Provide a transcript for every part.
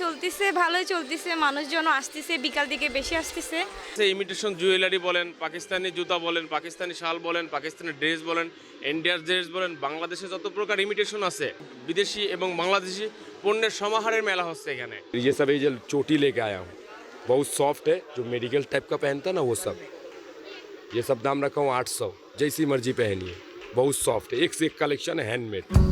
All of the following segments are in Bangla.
চলতেছে ভালোই চলতেছে মানুষজন আসতেছে বিকাল দিকে বেশি আসতেছে সে ইমিটেশন জুয়েলারি বলেন পাকিস্তানি জুতা বলেন পাকিস্তানি শাল বলেন পাকিস্তানি ড্রেস বলেন ইন্ডিয়ার ড্রেস বলেন বাংলাদেশে যত প্রকার ইমিটেশন আছে বিদেশি এবং বাংলাদেশি পণ্যের সমাহারের মেলা হচ্ছে এখানে ये सब ये जो चोटी लेके आया हूँ बहुत सॉफ्ट है जो मेडिकल टाइप का पहनता है ना वो सब ये सब दाम रखा हूँ आठ सौ जैसी मर्जी पहनिए बहुत सॉफ्ट है एक से एक कलेक्शन है हैंडमेड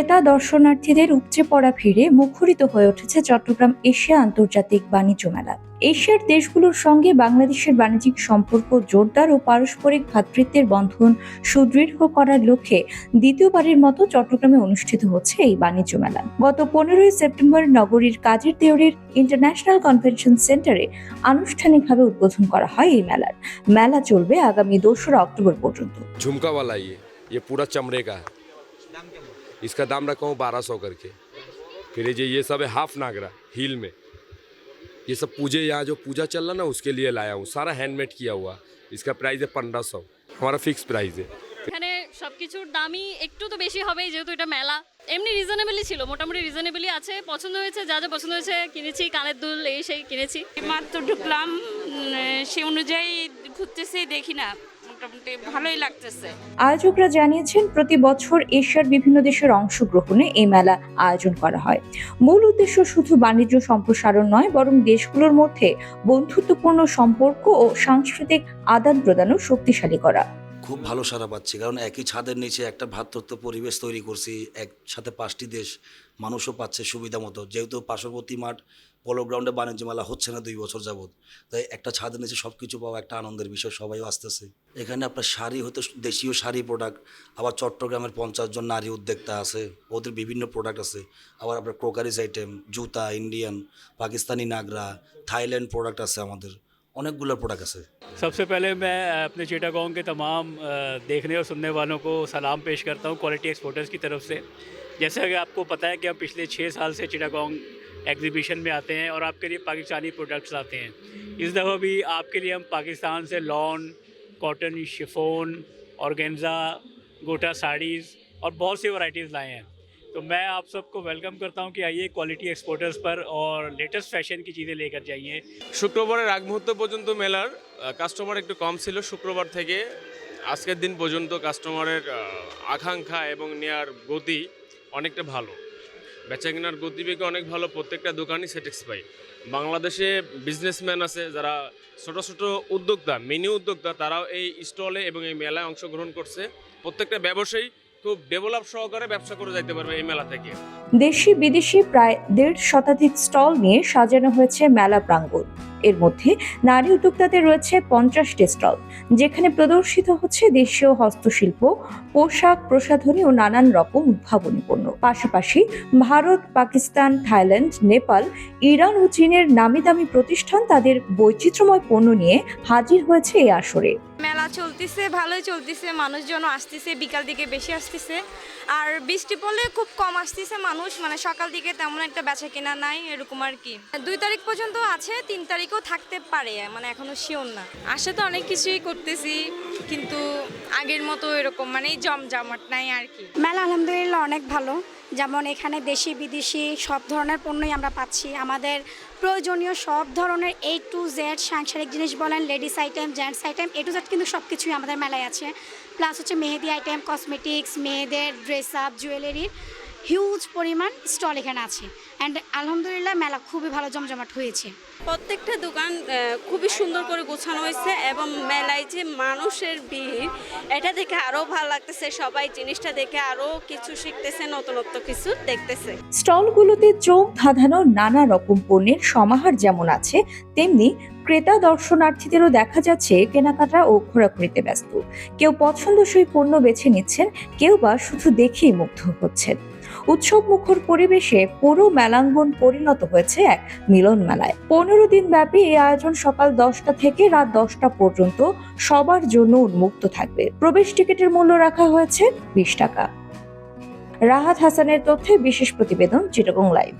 ক্রেতা দর্শনার্থীদের উপচে পড়া ভিড়ে মুখরিত হয়ে উঠেছে চট্টগ্রাম এশিয়া আন্তর্জাতিক বাণিজ্য মেলা এশিয়ার দেশগুলোর সঙ্গে বাংলাদেশের বাণিজ্যিক সম্পর্ক জোরদার ও পারস্পরিক ভ্রাতৃত্বের বন্ধন সুদৃঢ় করার লক্ষ্যে দ্বিতীয়বারের মতো চট্টগ্রামে অনুষ্ঠিত হচ্ছে এই বাণিজ্য মেলা গত পনেরোই সেপ্টেম্বর নগরীর কাজের দেওরের ইন্টারন্যাশনাল কনভেনশন সেন্টারে আনুষ্ঠানিকভাবে উদ্বোধন করা হয় এই মেলার মেলা চলবে আগামী দোসরা অক্টোবর পর্যন্ত झुमका वाला ये ये पूरा चमड़े का है इसका दाम रखा हूँ बारह सौ करके फिर ये ये सब है हाफ नागरा हील में ये सब पूजे यहाँ जो पूजा चल रहा ना उसके लिए लाया हूँ सारा हैंडमेड किया हुआ इसका प्राइस है पंद्रह सौ हमारा फिक्स प्राइस है এখানে সবকিছুর দামই একটু তো বেশি হবেই যেহেতু এটা মেলা এমনি রিজনেবলই ছিল মোটামুটি রিজনেবলই আছে পছন্দ হয়েছে যা যা পছন্দ হয়েছে কিনেছি কানের দুল এই সেই কিনেছি মাত্র ঢুকলাম উম, সে অনুযায়ী ঘুরতেছে দেখি না মোটামুটি ভালোই লাগতেছে। আয়োজকরা জানিয়েছেন, প্রতি বছর এশিয়ার বিভিন্ন দেশের অংশগ্রহণে এই মেলা আয়োজন করা হয়। মূল উদ্দেশ্য শুধু বাণিজ্য সম্প্রসারণ নয়, বরং দেশগুলোর মধ্যে বন্ধুত্বপূর্ণ সম্পর্ক ও সাংস্কৃতিক আদান প্রদানও শক্তিশালী করা। খুব ভালো সারা পাচ্ছি। কারণ একই ছাদের নিচে একটা ভ্রাতৃত্ব পরিবেশ তৈরি করছি, একসাথে পাঁচটি দেশ, মানুষও পাচ্ছে সুবিধা মতো। যেহেতু পার্শ্ববর্তী মাঠ পলো গ্রাউন্ডে বাণিজ্য মেলা হচ্ছে না দুই বছর যাবৎ। তাই একটা ছাদের নিচে সব কিছু পাওয়া একটা আনন্দের বিষয় সবাইও আসতেছে। এখানে আপনার শাড়ি হয়তো দেশীয় শাড়ি প্রোডাক্ট আবার চট্টগ্রামের পঞ্চাশ জন নারী উদ্যোক্তা আছে, ওদের বিভিন্ন প্রোডাক্ট আছে। আবার আপনার ক্রোকারিজ আইটেম জুতা ইন্ডিয়ান পাকিস্তানি নাগরা থাইল্যান্ড প্রোডাক্ট আছে আমাদের। अनेकगुला प्रोडक्ट से सबसे पहले मैं अपने चिटागोंग के तमाम देखने और सुनने वालों को सलाम पेश करता हूँ क्वालिटी एक्सपोर्टर्स की तरफ़ से। जैसे कि आपको पता है कि हम पिछले छः साल से चिटागोंग एग्जीबिशन में आते हैं और आपके लिए पाकिस्तानी प्रोडक्ट्स आते हैं। इस दफ़ा भी आपके लिए हम पाकिस्तान से लॉन कॉटन शिफोन औरगेंजा गोटा साड़ीज़ और बहुत सी वैराइटीज़ लाए हैं। तो मैं आप सबको वेलकम करता हूँ कि आइए क्वालिटी एक्सपोर्टर्स पर और लेटेस्ट फैशन की चीज़ें लेकर जाइए শুক্রবারের আগ মুহূর্ত পর্যন্ত মেলার কাস্টমার একটু কম ছিল শুক্রবার থেকে আজকের দিন পর্যন্ত কাস্টমারের আহ, আকাঙ্ক্ষা এবং নেয়ার গতি অনেকটা ভালো বেচা কেনার গতিবেগে অনেক ভালো প্রত্যেকটা দোকানই স্যাটিসফাই বাংলাদেশে বিজনেসম্যান আছে যারা ছোট ছোট উদ্যোক্তা মিনি উদ্যোক্তা তারাও এই স্টলে এবং এই মেলায় অংশগ্রহণ করছে প্রত্যেকটা ব্যবসায়ী খুব ডেভেলপ সহকারে ব্যবসা করে যাইতে পারবে এই মেলা থেকে। দেশি বিদেশি প্রায় দেড় শতাধিক স্টল নিয়ে সাজানো হয়েছে মেলা প্রাঙ্গণ। এর মধ্যে নারী উদ্যোক্তাদের রয়েছে পঞ্চাশটি স্টল যেখানে প্রদর্শিত হচ্ছে দেশীয় হস্তশিল্প পোশাক প্রসাধনী ও নানান রকম উদ্ভাবনী পণ্য। পাশাপাশি ভারত পাকিস্তান থাইল্যান্ড নেপাল ইরান ও চীনের নামি দামি প্রতিষ্ঠান তাদের বৈচিত্র্যময় পণ্য নিয়ে হাজির হয়েছে এই আসরে। মেলা চলতেছে ভালোই চলতেছে মানুষজন আসতেছে বিকাল দিকে বেশি আসতেছে। আর বৃষ্টি পড়লে খুব কম আসতেছে মানুষ মানে সকাল দিকে তেমন একটা বেচা কেনা নাই, এরকম আর কি। দুই তারিখ পর্যন্ত আছে, তিন তারিখও থাকতে পারে মানে এখনও শিওর না। আসে তো অনেক কিছুই করতেছি। কিন্তু আগের মতো এরকম মানে জমজমাট নাই আর কি। মেলা আলহামদুলিল্লাহ অনেক ভালো। যেমন এখানে দেশি, বিদেশি সব ধরনের পণ্যই আমরা পাচ্ছি। আমাদের প্রয়োজনীয় সব ধরনের এ টু জেড সাংসারিক জিনিস বলেন ladies item gents item A to Z কিন্তু সব কিছুই আমাদের মেলায় আছে। প্লাস হচ্ছে মেহেদি আইটেম কসমেটিক্স মেয়েদের ড্রেস আপ জুয়েলারির হিউজ পরিমাণ স্টল এখানে আছে। অ্যান্ড আলহামদুলিল্লাহ মেলা খুবই ভালো জমজমাট হয়েছে। প্রত্যেকটা দোকান আহ, খুবই সুন্দর করে গোছানো হয়েছে এবং মেলায় যে মানুষের ভিড় এটা দেখে আরও ভালো লাগতেছে। সবাই জিনিসটা দেখে আরও কিছু শিখতেছে নতুনত্ব কিছু দেখতেছে। স্টলগুলোতে চোখ ধাঁধানো নানা রকম পণ্যের সমাহার যেমন আছে তেমনি ক্রেতা দর্শনার্থীদেরও দেখা যাচ্ছে কেনাকাটা ও ঘোরাঘুরিতে ব্যস্ত। কেউ পছন্দসই পণ্য বেছে নিচ্ছেন কেউ বা শুধু দেখেই মুগ্ধ হচ্ছেন। উৎসব মুখর পরিবেশে পুরো মেলাঙ্গন পরিণত হয়েছে এক মিলন মেলায়। পনেরো দিন ব্যাপী এই আয়োজন সকাল দশটা থেকে রাত দশটা পর্যন্ত সবার জন্য উন্মুক্ত থাকবে। প্রবেশ টিকিটের মূল্য রাখা হয়েছে বিশ টাকা। রাহাত হাসানের তথ্যে বিশেষ প্রতিবেদন, চিটাগং লাইভ।